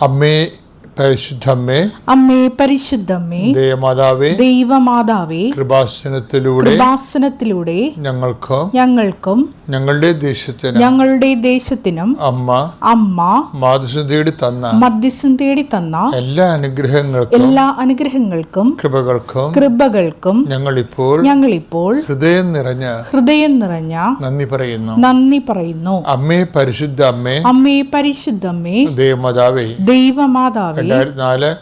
അമ്മേ പരിശുദ്ധമ്മേ അമ്മേ പരിശുദ്ധമ്മേ ദേവമാതാവേ ദൈവമാതാവേ കൃപാസനത്തിലൂടെ കൃപാസനത്തിലൂടെ ഞങ്ങൾക്ക് ഞങ്ങൾക്കും ഞങ്ങളുടെ ദേശത്തിന് ഞങ്ങളുടെ ദേശത്തിനും അമ്മ അമ്മ മാതൃശം തേടി തന്ന മധ്യസ്ഥം തേടി തന്ന എല്ലാ അനുഗ്രഹങ്ങൾക്കും എല്ലാ അനുഗ്രഹങ്ങൾക്കും കൃപകൾക്കും കൃപകൾക്കും ഞങ്ങളിപ്പോൾ ഞങ്ങളിപ്പോൾ ഹൃദയം നിറഞ്ഞ ഹൃദയം നിറഞ്ഞ നന്ദി പറയുന്നു. നന്ദി പറയുന്നു. അമ്മേ പരിശുദ്ധ അമ്മേ അമ്മേ പരിശുദ്ധമ്മേ ദേവമാതാവേ ദൈവമാതാവേ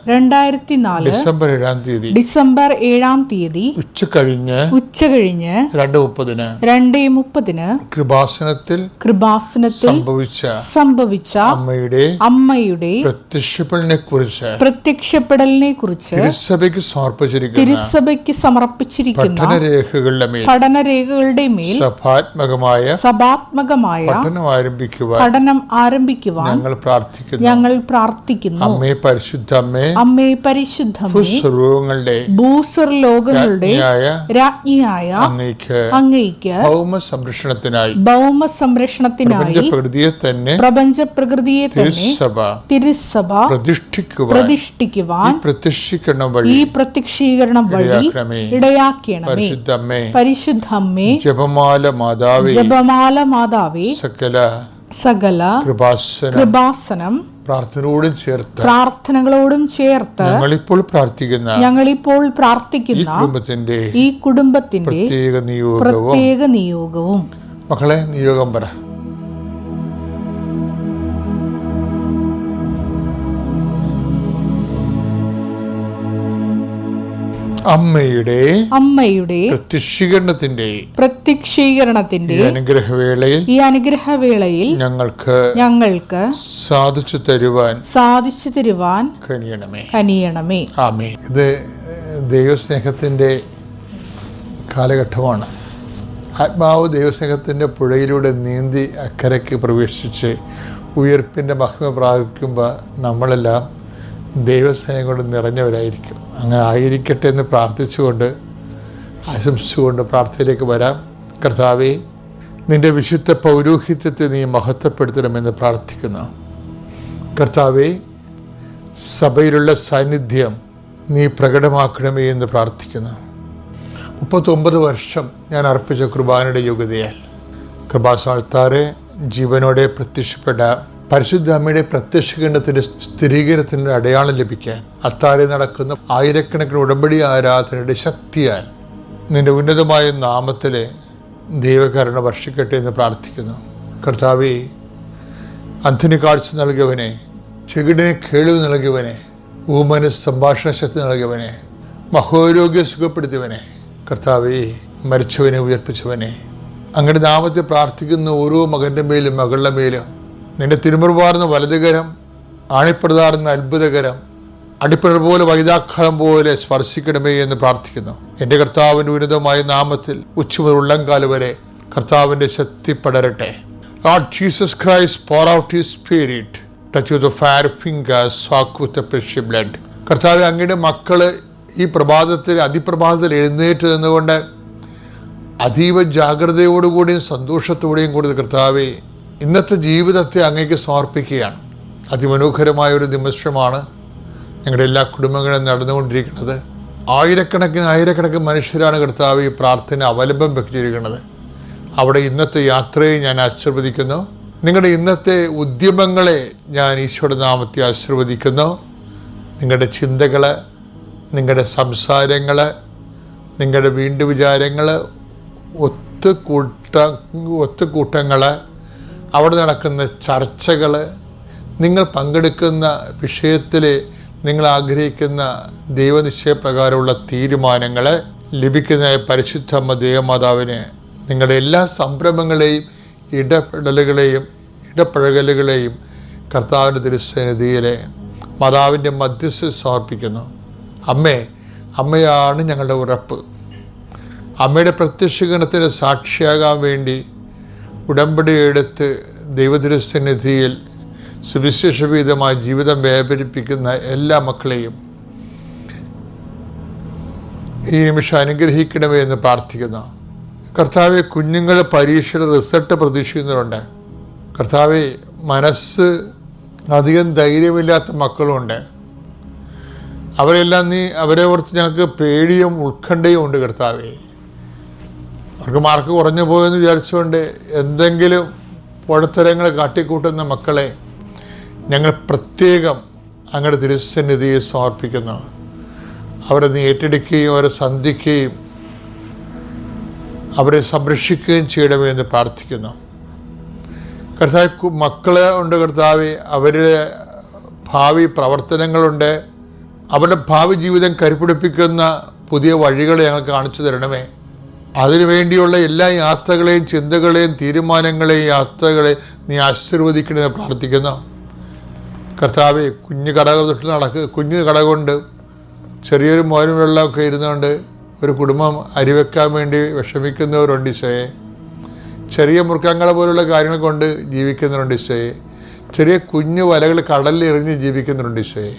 രണ്ടായിരത്തി നാല് ഡിസംബർ ഏഴാം തീയതി. ഡിസംബർ ഏഴാം തീയതി ഉച്ച കഴിഞ്ഞ് ഉച്ച കഴിഞ്ഞ് രണ്ട് മുപ്പതിന് രണ്ടേ മുപ്പതിന് കൃപാസനത്തിൽ കൃപാസനത്തിൽ സംഭവിച്ച സംഭവിച്ച അമ്മയുടെ അമ്മയുടെ പ്രത്യക്ഷപ്പെടലിനെ കുറിച്ച് പ്രത്യക്ഷപ്പെടലിനെ കുറിച്ച് തിരുസഭയ്ക്ക് സമർപ്പിച്ചിരിക്കുന്ന തിരുസഭയ്ക്ക് സമർപ്പിച്ചിരിക്കുന്ന പഠനരേഖകളുടെ മേൽ പഠനരേഖകളുടെ മേൽ സഭാത്മകമായ സഭാത്മകമായ പഠനം ആരംഭിക്കുവാൻ പഠനം ആരംഭിക്കുവാൻ ഞങ്ങൾ പ്രാർത്ഥിക്കുന്നു. ഞങ്ങൾ പ്രാർത്ഥിക്കുന്നു. അമ്മേ പരിശുദ്ധ അമ്മേ അമ്മേ പരിശുദ്ധമേ സർവങ്ങളുടെ ഭൂസർ ലോകങ്ങളുടെ ന്യായ രാജ്ഞിയായ അങ്ങയ്ക്ക് അങ്ങയ്ക്ക് ഭൗമ സംരക്ഷണത്തിനായി ഭൗമ സംരക്ഷണത്തിനായി പ്രകൃതിയെ തന്നെ പ്രപഞ്ച പ്രകൃതിയെ തിരുസഭ തിരുസഭ പ്രതിഷ്ഠിക്കുവാൻ പ്രതിഷ്ഠിക്കുവാൻ പ്രത്യക്ഷീകരണം വഴി ഈ പ്രത്യക്ഷീകരണം വഴി ഇടയാക്കണമേ. പരിശുദ്ധമ്മേ പരിശുദ്ധ അമ്മേ പരിശുദ്ധ അമ്മേ ജപമാല മാതാവേ ജപമാല മാതാവേ സകല സകല കൃപാസന കൃപാസനം പ്രാർത്ഥനയോടും ചേർത്ത് പ്രാർത്ഥനകളോടും ചേർത്ത് ഞങ്ങളിപ്പോൾ പ്രാർത്ഥിക്കുന്ന ഞങ്ങളിപ്പോൾ പ്രാർത്ഥിക്കുന്ന കുടുംബത്തിന്റെ ഈ കുടുംബത്തിന്റെ പ്രത്യേക നിയോഗവും പ്രത്യേക നിയോഗവും. മക്കളെ നിയോഗം പറ. അമ്മയുടെ അമ്മയുടെ പ്രത്യക്ഷീകരണത്തിന്റെ പ്രത്യക്ഷീകരണത്തിന്റെ അനുഗ്രഹവേളയിൽ ഈ അനുഗ്രഹവേളയിൽ ഞങ്ങൾക്ക് ഞങ്ങൾക്ക് സാധിച്ചു തരുവാൻ സാധിച്ചു തരുവാൻ കനിയണമേ. കനിയണമേ. ആമേ ഇത് ദൈവസ്നേഹത്തിന്റെ കാലഘട്ടമാണ്. ആത്മാവ് ദൈവസ്നേഹത്തിന്റെ പുഴയിലൂടെ നീന്തി അക്കരയ്ക്ക് പ്രവേശിച്ച് ഉയർപ്പിന്റെ മഹിമ പ്രാപിക്കുമ്പോൾ നമ്മളെല്ലാം ദൈവസ്നേഹം കൊണ്ട് നിറഞ്ഞവരായിരിക്കും. അങ്ങനെ ആയിരിക്കട്ടെ എന്ന് പ്രാർത്ഥിച്ചുകൊണ്ട് ആശംസിച്ചുകൊണ്ട് പ്രാർത്ഥനയിലേക്ക് വരാം. കർത്താവെ നിന്റെ വിശുദ്ധ പൗരോഹിത്യത്തെ നീ മഹത്വപ്പെടുത്തണമെന്ന് പ്രാർത്ഥിക്കുന്നു. കർത്താവെ സഭയിലുള്ള സാന്നിധ്യം നീ പ്രകടമാക്കണമേ എന്ന് പ്രാർത്ഥിക്കുന്നു. മുപ്പത്തൊമ്പത് വർഷം ഞാൻ അർപ്പിച്ച കുർബാനയുടെ യോഗ്യതയാൽ കൃപാസാൽത്താറെ ജീവനോടെ പ്രത്യക്ഷപ്പെട്ട പരിശുദ്ധ അമ്മയുടെ പ്രത്യക്ഷകണ്ഠത്തിന്റെ സ്ഥിരീകരണത്തിന്റെ അടയാളം ലഭിക്കാൻ അത്താരെ നടക്കുന്ന ആയിരക്കണക്കിന് ഉടമ്പടി ആരാധനയുടെ ശക്തിയാൽ നിന്റെ ഉന്നതമായ നാമത്തിലെ ദൈവകരണ വർഷിക്കട്ടെ എന്ന് പ്രാർത്ഥിക്കുന്നു. കർത്താവേ അന്തിന് കാഴ്ച നൽകിയവനെ ചെകിടിന് കേളിവ് നൽകിയവനെ ഊമന് സംഭാഷണ ശക്തി നൽകിയവനെ മഹോരോഗ്യ സുഖപ്പെടുത്തിയവനെ കർത്താവേ മരിച്ചവനെ ഉയർപ്പിച്ചവനെ അങ്ങയുടെ നാമത്തെ പ്രാർത്ഥിക്കുന്ന ഓരോ മകന്റെ മേലും മകളുടെ മേലും നിന്റെ തിരുമുറുപാർന്ന വലതുകരം ആണിപ്രതാർന്ന അത്ഭുതകരം അടിപ്പിഴ പോലെ വൈതാക്കളം പോലെ സ്പർശിക്കണമേ എന്ന് പ്രാർത്ഥിക്കുന്നു. എന്റെ കർത്താവിന്റെ ഉന്നതമായ നാമത്തിൽ ഉച്ചമുതൽ ഉള്ളംകാൽ വരെ കർത്താവിന്റെ ശക്തി പടരട്ടെ. Lord Jesus Christ pour out his Spirit, touch with the fire fingers, soak with blood. കർത്താവ് അങ്ങയുടെ മക്കൾ ഈ പ്രഭാതത്തിൽ അതിപ്രഭാതത്തിൽ എഴുന്നേറ്റ് നിന്നുകൊണ്ട് അതീവ ജാഗ്രതയോടുകൂടിയും സന്തോഷത്തോടെയും കൂടി കർത്താവെ ഇന്നത്തെ ജീവിതത്തെ അങ്ങേക്ക് സമർപ്പിക്കുകയാണ്. അതിമനോഹരമായ ഒരു നിമിഷമാണ് ഞങ്ങളുടെ എല്ലാ കുടുംബങ്ങളും നടന്നുകൊണ്ടിരിക്കുന്നത്. ആയിരക്കണക്കിന് ആയിരക്കണക്കിന് മനുഷ്യരാണ് കർത്താവ് ഈ പ്രാർത്ഥന അവലംബം വെച്ചിരിക്കുന്നത്. അവിടെ ഇന്നത്തെ യാത്രയെ ഞാൻ ആശീർവദിക്കുന്നു. നിങ്ങളുടെ ഇന്നത്തെ ഉദ്യമങ്ങളെ ഞാൻ ഈശോയുടെ നാമത്തെ ആശീർവദിക്കുന്നു. നിങ്ങളുടെ ചിന്തകൾ നിങ്ങളുടെ സംസാരങ്ങൾ നിങ്ങളുടെ വീണ്ടു വിചാരങ്ങൾ ഒത്തുകൂട്ട ഒത്തുകൂട്ടങ്ങൾ അവിടെ നടക്കുന്ന ചർച്ചകൾ നിങ്ങൾ പങ്കെടുക്കുന്ന വിഷയത്തിൽ നിങ്ങൾ ആഗ്രഹിക്കുന്ന ദൈവനിശ്ചയപ്രകാരമുള്ള തീരുമാനങ്ങൾ ലഭിക്കുന്ന പരിശുദ്ധമ്മ ദേവമാതാവിന് നിങ്ങളുടെ എല്ലാ സംരംഭങ്ങളെയും ഇടപെടലുകളെയും ഇടപഴകലുകളെയും കർത്താവിന്റെ തിരുസന്നിധിയിലെ മാതാവിന്റെ മധ്യസ്ഥ സമർപ്പിക്കുന്നു. അമ്മേ അമ്മയാണ് ഞങ്ങളുടെ ഉറപ്പ്. അമ്മയുടെ പ്രത്യക്ഷീകരണത്തിന് സാക്ഷിയാകാൻ വേണ്ടി ഉടമ്പടി എടുത്ത് ദൈവതിരുസന്നിധിയിൽ സുവിശേഷവിധമായ ജീവിതം വ്യാപരിപ്പിക്കുന്ന എല്ലാ മക്കളെയും ഈ നിമിഷം അനുഗ്രഹിക്കണമേ എന്ന് പ്രാർത്ഥിക്കുന്നു. കർത്താവെ കുഞ്ഞുങ്ങൾ പരീക്ഷയുടെ റിസൾട്ട് പ്രതീക്ഷിക്കുന്നവരുണ്ട് കർത്താവെ മനസ്സ് അധികം ധൈര്യമില്ലാത്ത മക്കളുമുണ്ട് അവരെല്ലാം നീ അവരെ ഓർത്ത് ഞങ്ങൾക്ക് പേടിയും ഉത്കണ്ഠയും ഉണ്ട് കർത്താവേ. അവർക്ക് മാർക്ക് കുറഞ്ഞു പോയെന്ന് വിചാരിച്ചുകൊണ്ട് എന്തെങ്കിലും പുഴത്തരങ്ങൾ കാട്ടിക്കൂട്ടുന്ന മക്കളെ ഞങ്ങൾ പ്രത്യേകം അങ്ങയുടെ തിരുസന്നിധിയെ സമർപ്പിക്കുന്നു. അവരെ നീ ഏറ്റെടുക്കുകയും അവരെ സന്ധിക്കുകയും അവരെ സംരക്ഷിക്കുകയും ചെയ്യണമേ എന്ന് പ്രാർത്ഥിക്കുന്നു. കർത്താവ് മക്കളെ ഉണ്ട് കർത്താവ് അവരുടെ ഭാവി പ്രവർത്തനങ്ങളുണ്ട്. അവരുടെ ഭാവി ജീവിതം കരുപിടിപ്പിക്കുന്ന പുതിയ വഴികൾ ഞങ്ങൾ കാണിച്ചു തരണമേ. അതിനുവേണ്ടിയുള്ള എല്ലാ യാത്രകളെയും ചിന്തകളെയും തീരുമാനങ്ങളെയും യാത്രകളെ നീ ആശീർവദിക്കണമെന്ന് പ്രാർത്ഥിക്കുന്നു. കർത്താവ് കുഞ്ഞു കടകൾ തൊട്ട് നടക്ക്. കുഞ്ഞു കട കൊണ്ട് ചെറിയൊരു മോനും വെള്ളമൊക്കെ ഇരുന്നുകൊണ്ട് ഒരു കുടുംബം അരിവെക്കാൻ വേണ്ടി വിഷമിക്കുന്നവരുണ്ട് ഈശോയെ. ചെറിയ മുറുക്കങ്ങളെ പോലുള്ള കാര്യങ്ങൾ കൊണ്ട് ജീവിക്കുന്നവരുണ്ട് ഈശോയെ. ചെറിയ കുഞ്ഞു വലകൾ കടലിൽ എറിഞ്ഞ് ജീവിക്കുന്നവരുണ്ട് ഈശോയെ.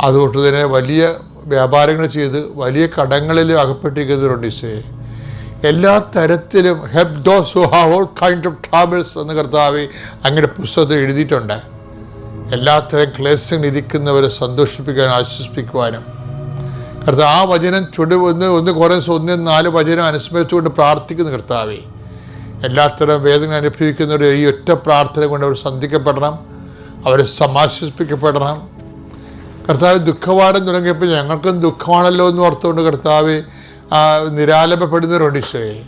അതുകൊണ്ട് തന്നെ വലിയ വ്യാപാരങ്ങൾ ചെയ്ത് വലിയ കടങ്ങളിൽ അകപ്പെട്ടിരിക്കുന്നവരുണ്ട് ഈശോയെ. എല്ലാ തരത്തിലും help those who have all kind of travels എന്ന് കർത്താവ് അങ്ങനെ പുസ്തകത്തിൽ എഴുതിയിട്ടുണ്ട്. എല്ലാത്തരം ക്ലേശങ്ങൾ ഇരിക്കുന്നവരെ സന്തോഷിപ്പിക്കാനും ആശ്വസിപ്പിക്കുവാനും. കർത്താവ് ആ വചനം ചുടു ഒന്ന് ഒന്ന് കുറേ ഒന്ന് നാല് വചനം അനുസ്മരിച്ചുകൊണ്ട് പ്രാർത്ഥിക്കുന്നു കർത്താവെ. എല്ലാത്തരം വേദന അനുഭവിക്കുന്നവരുടെ ഈ ഒറ്റ പ്രാർത്ഥന കൊണ്ട് അവർ സന്ധിക്കപ്പെടണം. അവരെ സമാശ്വസിപ്പിക്കപ്പെടണം. കർത്താവ് ദുഃഖവാടം തുടങ്ങിയപ്പോൾ ഞങ്ങൾക്കും ദുഃഖമാണല്ലോ എന്ന് ഓർത്തുകൊണ്ട് കർത്താവ് നിരാലംബപ്പെടുന്നവരുണ്ട് ഈശോയെ.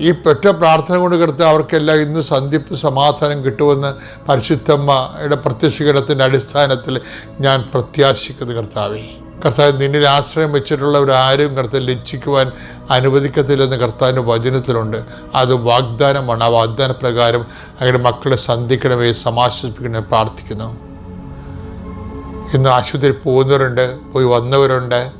ഈ പെട്ട പ്രാർത്ഥന കൊണ്ട് കർത്താവ് അവർക്കെല്ലാം ഇന്ന് സന്ധിപ്പ് സമാധാനം കിട്ടുമെന്ന് പരിശുദ്ധമ്മയുടെ പ്രത്യക്ഷീകരണത്തിന്റെ അടിസ്ഥാനത്തിൽ ഞാൻ പ്രത്യാശിക്കുന്നു കർത്താവെ. കർത്താവ് നിന്നിൽ ആശ്രയം വെച്ചിട്ടുള്ളവരാരും കർത്താവ് ലജ്ജിക്കുവാൻ അനുവദിക്കത്തില്ലെന്ന് കർത്താവിന്റെ വചനത്തിലുണ്ട്. അത് വാഗ്ദാനമാണ്. ആ വാഗ്ദാന പ്രകാരം അങ്ങനെ മക്കളെ സന്ധിക്കണമേ സമാശ്വസിപ്പിക്കണമേ പ്രാർത്ഥിക്കുന്നു. ഇന്ന് ആശുപത്രിയിൽ പോകുന്നവരുണ്ട് പോയി വന്നവരുണ്ട്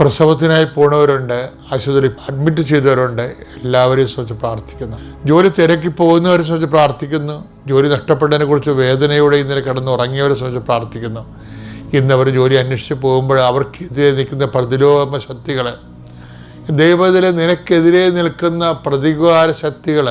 പ്രസവത്തിനായി പോണവരുണ്ട് ആശുപത്രി അഡ്മിറ്റ് ചെയ്തവരുണ്ട്. എല്ലാവരെയും സംബന്ധിച്ച് പ്രാർത്ഥിക്കുന്നു. ജോലി തിരക്കി പോകുന്നവരെ സംബന്ധിച്ച് പ്രാർത്ഥിക്കുന്നു. ജോലി നഷ്ടപ്പെട്ടതിനെ കുറിച്ച് വേദനയോടെ ഇന്നലെ കിടന്ന് ഉറങ്ങിയവരെ സംബന്ധിച്ച് പ്രാർത്ഥിക്കുന്നു. ഇന്ന് അവർ ജോലി അന്വേഷിച്ച് പോകുമ്പോൾ അവർക്കെതിരെ നിൽക്കുന്ന പ്രതിലോമ ശക്തികൾ ദൈവത്തിലെ നിനക്കെതിരെ നിൽക്കുന്ന പ്രതികാര ശക്തികൾ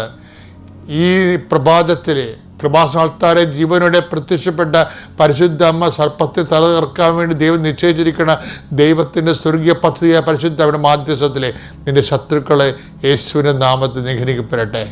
ഈ പ്രഭാതത്തിൽ കൃപാസാൽത്താരെ ജീവനോടെ പ്രത്യക്ഷപ്പെട്ട പരിശുദ്ധ അമ്മ സർപ്പത്തെ തലകർക്കാൻ വേണ്ടി ദൈവം നിശ്ചയിച്ചിരിക്കുന്ന ദൈവത്തിന്റെ സ്വർഗീയ പദ്ധതിയായ പരിശുദ്ധ അവരുടെ മാധ്യസ്ഥത്തിലെ നിന്റെ ശത്രുക്കളെ യേശുവിന്റെ നാമത്തിൽ നിഗ്രഹിക്കപ്പെടട്ടെ.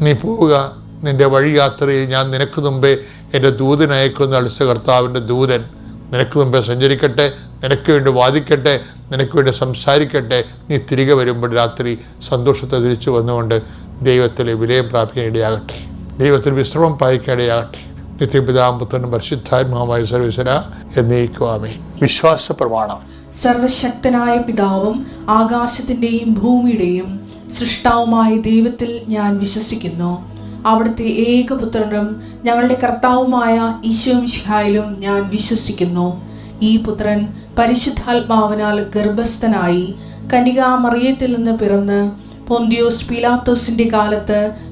നീ പോവുക. നിന്റെ വഴി യാത്രയിൽ ഞാൻ നിനക്ക് മുമ്പേ എന്റെ ദൂതൻ അയക്കുന്ന കർത്താവിന്റെ ദൂതൻ നിനക്ക് മുമ്പേ സഞ്ചരിക്കട്ടെ. നിനക്ക് വേണ്ടി വാദിക്കട്ടെ. നിനക്ക് വേണ്ടി സംസാരിക്കട്ടെ. നീ തിരികെ വരുമ്പോൾ രാത്രി സന്തോഷത്തെ തിരിച്ചു വന്നുകൊണ്ട് ദൈവത്തിലെ വിലയം പ്രാപിക്കാൻ ഇടയാകട്ടെ. ദൈവത്തിൽ വിശ്രമം പായിക്കടയാകട്ടെ നിത്യപിതാമ്പുത്തനും പരിശുദ്ധാത്മാവുമായ സർവീസര എന്നേക്കുവാമേ. വിശ്വാസ പ്രമാണം സർവശക്തനായ പിതാവും ആകാശത്തിന്റെയും ഭൂമിയുടെയും സൃഷ്ടാവുമായ ദൈവത്തിൽ ഞാൻ വിശ്വസിക്കുന്നു. അവിടുത്തെ ഏകപുത്രനും ഞങ്ങളുടെ കർത്താവുമായ ഈശോമിഷിഹായിലും ഞാൻ വിശ്വസിക്കുന്നു. ഈ പുത്രൻ പരിശുദ്ധാത്മാവിനാൽ ഗർഭസ്ഥനായി കനികാമറിയത്തിൽ നിന്ന് പിറന്ന് പൊന്തിയോസ് പിലാത്തോസിന്റെ കാലത്ത്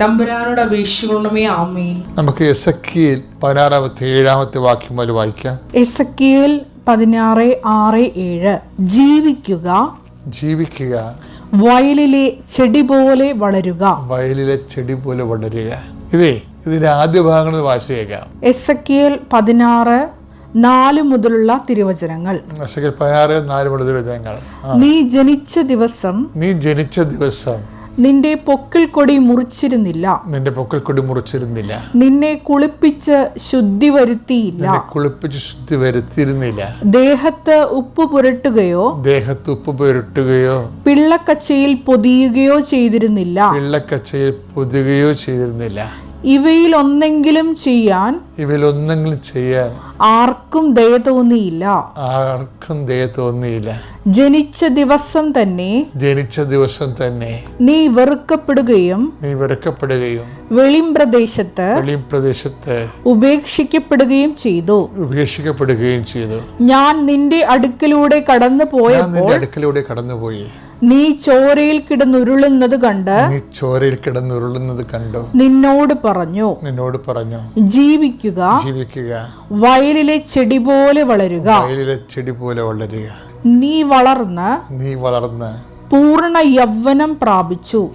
തമ്പുരാനോട് അപേക്ഷിക്കണമേ ആമേ നമുക്ക് എസക്കിയിൽ പതിനാറാമത്തെ ഏഴാമത്തെ വാക്യം മുതൽ വായിക്കാം. എസക്കിയേൽ പതിനാറ് ആറ് ഏഴ്. ജീവിക്കുക. ജീവിക്കുക. വയലിലെ ചെടി പോലെ വളരുക. വയലിലെ ചെടി പോലെ വളരുക. ഇതേ ഇതിന്റെ ആദ്യ ഭാഗങ്ങൾ വായിച്ചേക്കാം എസ് എസ് പതിനാറ് നാല് മുതലുള്ള തിരുവചനങ്ങൾ. പതിനാറ് നാല് മുതൽ തിരുവചനങ്ങൾ. നീ ജനിച്ച ദിവസം നീ ജനിച്ച ദിവസം നിന്റെ പൊക്കിൾ കൊടി മുറിച്ചിരുന്നില്ല. നിന്റെ പൊക്കൽ കൊടി മുറിച്ചിരുന്നില്ല. നിന്നെ കുളിപ്പിച്ച് ശുദ്ധി വരുത്തിയില്ല. കുളിപ്പിച്ച് ശുദ്ധി വരുത്തിയിരുന്നില്ല. ദേഹത്ത് ഉപ്പ് പുരട്ടുകയോ ദേഹത്ത് ഉപ്പ് പുരട്ടുകയോ പിള്ളക്കച്ചയിൽ പൊതിയുകയോ ചെയ്തിരുന്നില്ല. പിള്ളക്കച്ചയിൽ പൊതിയുകയോ ചെയ്തിരുന്നില്ല. ഇവയിൽ ഒന്നെങ്കിലും ചെയ്യാൻ ഇവയിൽ ഒന്നെങ്കിലും ചെയ്യാൻ ആർക്കും ദയ തോന്നിയില്ല. ആർക്കും ദയ തോന്നിയില്ല. ജനിച്ച ദിവസം തന്നെ ജനിച്ച ദിവസം തന്നെ നീ വെറുക്കപ്പെടുകയും നീ വെറുക്കപ്പെടുകയും വെളിംപ്രദേശത്ത് വെളിംപ്രദേശത്ത് ഉപേക്ഷിക്കപ്പെടുകയും ചെയ്തു. ഉപേക്ഷിക്കപ്പെടുകയും ചെയ്തു. ഞാൻ നിന്റെ അടുക്കിലൂടെ കടന്നു പോയപ്പോൾ അടുക്കലൂടെ കടന്നുപോയി. നീ ചോരയിൽ കിടന്നുരുളുന്നത് കണ്ട് നീ ചോരയിൽ കിടന്നുരുളുന്നത് കണ്ടു. നിന്നോട് പറഞ്ഞു നിന്നോട് പറഞ്ഞു ജീവിക്കുക ജീവിക്കുക. വയലിലെ ചെടി പോലെ വളരുക. വയലിലെ ചെടി പോലെ വളരുക. നീ വളർന്ന് നീ വളർന്ന് പൂർണ യൗവനം പ്രാപിച്ചു.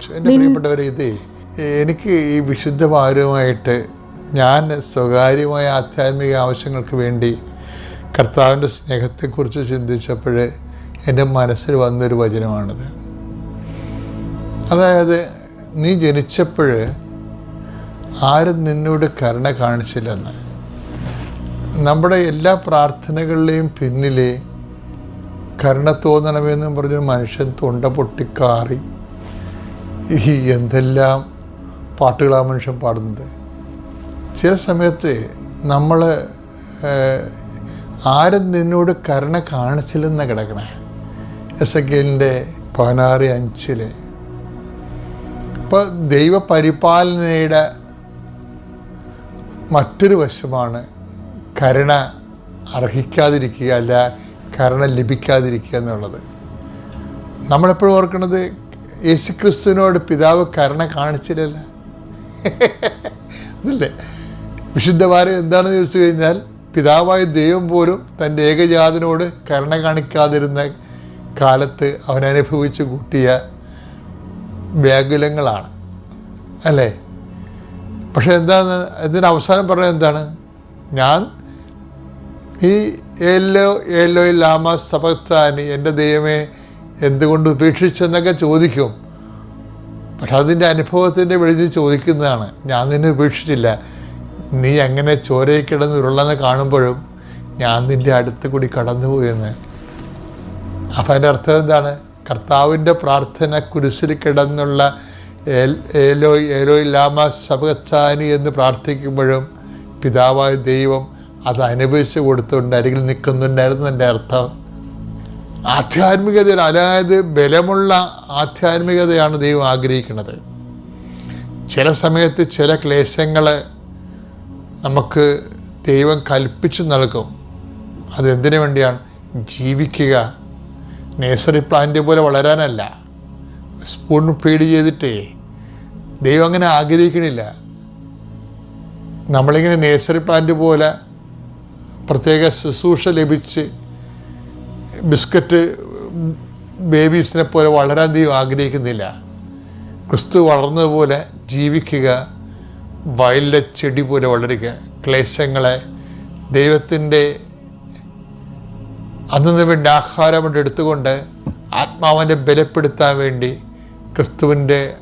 ഇത് എനിക്ക് ഈ വിശുദ്ധഭാരവുമായിട്ട് ഞാൻ സ്വകാര്യമായ ആധ്യാത്മിക ആവശ്യങ്ങൾക്ക് വേണ്ടി കർത്താവിന്റെ സ്നേഹത്തെക്കുറിച്ച് ചിന്തിച്ചപ്പോൾ എന്റെ മനസ്സിൽ വന്നൊരു വചനമാണിത്. അതായത് നീ ജനിച്ചപ്പോൾ ആരും നിന്നോട് കരുണ കാണിച്ചില്ലെന്ന്. നമ്മുടെ എല്ലാ പ്രാർത്ഥനകളുടെയും പിന്നിലെ കരുണ തോന്നണമെന്നും പറഞ്ഞ് മനുഷ്യൻ തൊണ്ട പൊട്ടിക്കാറി. ഈ എന്തെല്ലാം പാട്ടുകളാണ് മനുഷ്യൻ പാടുന്നത്. ചില സമയത്ത് നമ്മൾ ആരും നിന്നോട് കരുണ കാണിച്ചില്ലെന്ന് കിടക്കണേ. എസ് എ കെലിന്റെ പതിനാറ് അഞ്ചിൽ ഇപ്പോൾ ദൈവപരിപാലനയുടെ മറ്റൊരു വശമാണ് കരുണ അർഹിക്കാതിരിക്കുക അല്ല കരുണ ലഭിക്കാതിരിക്കുക എന്നുള്ളത്. നമ്മളെപ്പോഴും ഓർക്കുന്നത് യേശുക്രിസ്തുവിനോട് പിതാവ് കരുണ കാണിച്ചില്ലല്ല. അതല്ലേ? വിശുദ്ധവാരം എന്താണെന്ന് ചോദിച്ചു കഴിഞ്ഞാൽ പിതാവായ ദൈവം പോലും തന്റെ ഏകജാതനോട് കരുണ കാണിക്കാതിരുന്ന കാലത്ത് അവൻ അനുഭവിച്ച് കൂട്ടിയ വ്യാകുലങ്ങളാണ്. അല്ലേ? പക്ഷേ എന്താണ് ഇതിന്റെ അവസാനം പറഞ്ഞത് എന്താണ്? ഞാൻ ഈ ഏലോ ഏലോ ലാമ സഭത്താനി എന്റെ ദൈവമേ എന്തുകൊണ്ട് ഉപേക്ഷിച്ചെന്നൊക്കെ ചോദിക്കും. പക്ഷെ അതിന്റെ അനുഭവത്തിന്റെ വെളിയിൽ ചോദിക്കുന്നതാണ് ഞാൻ നിന്നെ ഉപേക്ഷിച്ചില്ല. നീ അങ്ങനെ ചോരയിൽ കിടന്ന് ഉരുളെന്ന് കാണുമ്പോഴും ഞാൻ നിന്റെ അടുത്ത് കൂടി കടന്നുപോയെന്ന് അപ്പം അതിന്റെ അർത്ഥം എന്താണ്? കർത്താവിന്റെ പ്രാർത്ഥന കുരിശിൽ കിടന്നുള്ള ഏലോ ഏലോ ലാമ സബത്താനി എന്ന് പ്രാർത്ഥിക്കുമ്പോഴും പിതാവായ ദൈവം അത് അനുഭവിച്ചു കൊടുത്തുകൊണ്ട് അരികിൽ നിൽക്കുന്നുണ്ടായിരുന്നു എന്റെ അർത്ഥം. ആധ്യാത്മികതയിൽ അതായത് ബലമുള്ള ആധ്യാത്മികതയാണ് ദൈവം ആഗ്രഹിക്കുന്നത്. ചില സമയത്ത് ചില ക്ലേശങ്ങൾ നമുക്ക് ദൈവം കൽപ്പിച്ചു നൽകും. അതെന്തിനു വേണ്ടിയാണ്? ജീവിക്കുക. നേഴ്സറി പ്ലാന്റ് പോലെ വളരാനല്ല. സ്പൂൺ ഫീഡ് ചെയ്തിട്ടേ ദൈവം അങ്ങനെ ആഗ്രഹിക്കണില്ല. നമ്മളിങ്ങനെ നേഴ്സറി പ്ലാന്റ് പോലെ പ്രത്യേക ശുശ്രൂഷ ലഭിച്ച് ബിസ്ക്കറ്റ് ബേബീസിനെ പോലെ വളരാൻ ദൈവം ആഗ്രഹിക്കുന്നില്ല. ക്രിസ്തു വളർന്നതുപോലെ ജീവിക്കുക വയലിലെ ചെടി പോലെ വളരുക ക്ലേശങ്ങളെ ദൈവത്തിന്റെ അന്നു വേണ്ടി ആഹാരം കൊണ്ട് എടുത്തുകൊണ്ട് ആത്മാവിനെ ബലപ്പെടുത്താൻ വേണ്ടി ക്രിസ്തുവിന്റെ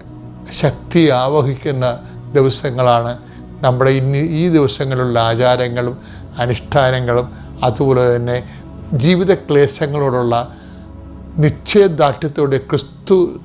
ശക്തി ആവഹിക്കുന്ന ദിവസങ്ങളാണ് നമ്മുടെ ഇന്ന് ഈ ദിവസങ്ങളിലുള്ള ആചാരങ്ങളും അനുഷ്ഠാനങ്ങളും അതുപോലെ തന്നെ ജീവിത ക്ലേശങ്ങളോടുള്ള നിശ്ചയദാർഢ്യത്തോടെ ക്രിസ്തു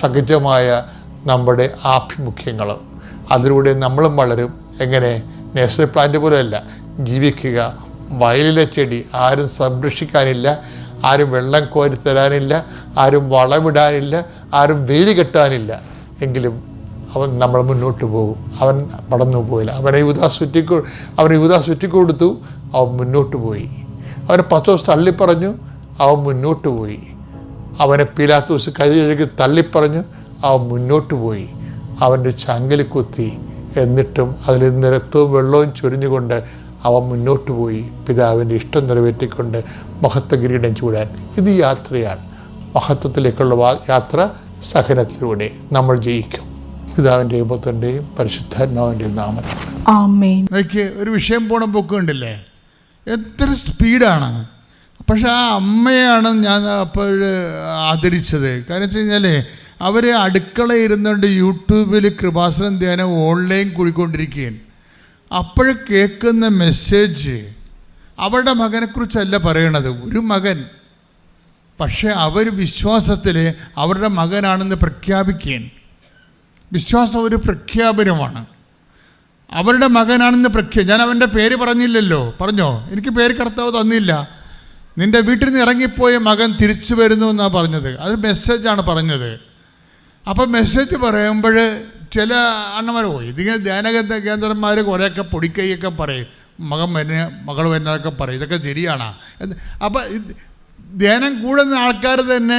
സഹജമായ നമ്മുടെ ആഭിമുഖ്യങ്ങളും അതിലൂടെ നമ്മളും വളരും. എങ്ങനെ? നേഴ്സറി പ്ലാന്റ് പോലെയല്ല. ജീവിക്കുക വയലിലെ ചെടി ആരും സംരക്ഷിക്കാനില്ല ആരും വെള്ളം കോരി തരാനില്ല ആരും വളമിടാനില്ല ആരും വേര് കെട്ടാനില്ല. എങ്കിലും അവൻ നമ്മൾ മുന്നോട്ട് പോകും. അവൻ പടന്നു പോയില്ല. അവനെ യുവതാ ചുറ്റിക്കൊ അവനെ യുവതാ ചുറ്റിക്കൊടുത്തു. അവൻ മുന്നോട്ട് പോയി. അവനെ പത്ത് ദിവസം തള്ളിപ്പറഞ്ഞു. അവൻ മുന്നോട്ട് പോയി. അവനെ പീലാത്തൂസ് കൈകഴുകി തള്ളിപ്പറഞ്ഞു. അവൻ മുന്നോട്ട് പോയി. അവന്റെ ചങ്കലി കുത്തി. എന്നിട്ടും അതിൽ നിന്ന് രക്തവും വെള്ളവും ചൊരിഞ്ഞുകൊണ്ട് അവൻ മുന്നോട്ട് പോയി പിതാവിന്റെ ഇഷ്ടം നിറവേറ്റിക്കൊണ്ട് മഹത്വ കിരീടം ചൂടാൻ ഇത് യാത്രയാണ്. മഹത്വത്തിലേക്കുള്ള യാത്ര സഹനത്തിലൂടെ നമ്മൾ ജയിക്കും. പിതാവിന്റെയും പുത്രന്റെയും പരിശുദ്ധാത്മാവിന്റെയും നാമം ആമേൻ. നോക്കി ഒരു വിഷയം പോണ പൊക്കുണ്ടല്ലേ കണ്ടില്ലേ? എത്ര സ്പീഡാണ്. പക്ഷെ ആ അമ്മയാണ് ഞാൻ അപ്പോൾ ആദരിച്ചത്. കാരണം വെച്ച് കഴിഞ്ഞാൽ അവർ അടുക്കള ഇരുന്നുകൊണ്ട് യൂട്യൂബിൽ കൃപാസനം ധ്യാനം ഓൺലൈൻ കൂടിക്കൊണ്ടിരിക്കുകയാണ്. അപ്പോൾ കേൾക്കുന്ന മെസ്സേജ് അവരുടെ മകനെക്കുറിച്ചല്ല പറയണത്. ഒരു മകൻ. പക്ഷേ അവർ വിശ്വാസത്തിൽ അവരുടെ മകനാണെന്ന് പ്രഖ്യാപിക്കുകയാണ്. വിശ്വാസം ഒരു പ്രഖ്യാപനമാണ്. അവരുടെ മകനാണെന്ന് പ്രഖ്യ ഞാൻ അവന്റെ പേര് പറഞ്ഞില്ലല്ലോ. പറഞ്ഞോ? എനിക്ക് പേര് കർത്താവ് തന്നില്ല. നിന്റെ വീട്ടിൽ നിന്ന് ഇറങ്ങിപ്പോയ മകൻ തിരിച്ചു വരുന്നു എന്നാണ് പറഞ്ഞത്. അത് മെസ്സേജാണ് പറഞ്ഞത്. അപ്പോൾ മെസ്സേജ് പറയുമ്പോൾ ചില അണ്ണന്മാർ പോയി ഇതിങ്ങനെ ധ്യാനകേന്ദ്ര കേന്ദ്രന്മാർ കുറേയൊക്കെ പൊടിക്കൈയൊക്കെ പറയും. മകൻ വന്നെ മകൾ വന്നതൊക്കെ പറയും. ഇതൊക്കെ ശരിയാണോ. അപ്പം ധ്യാനം കൂടുന്ന ആൾക്കാർ തന്നെ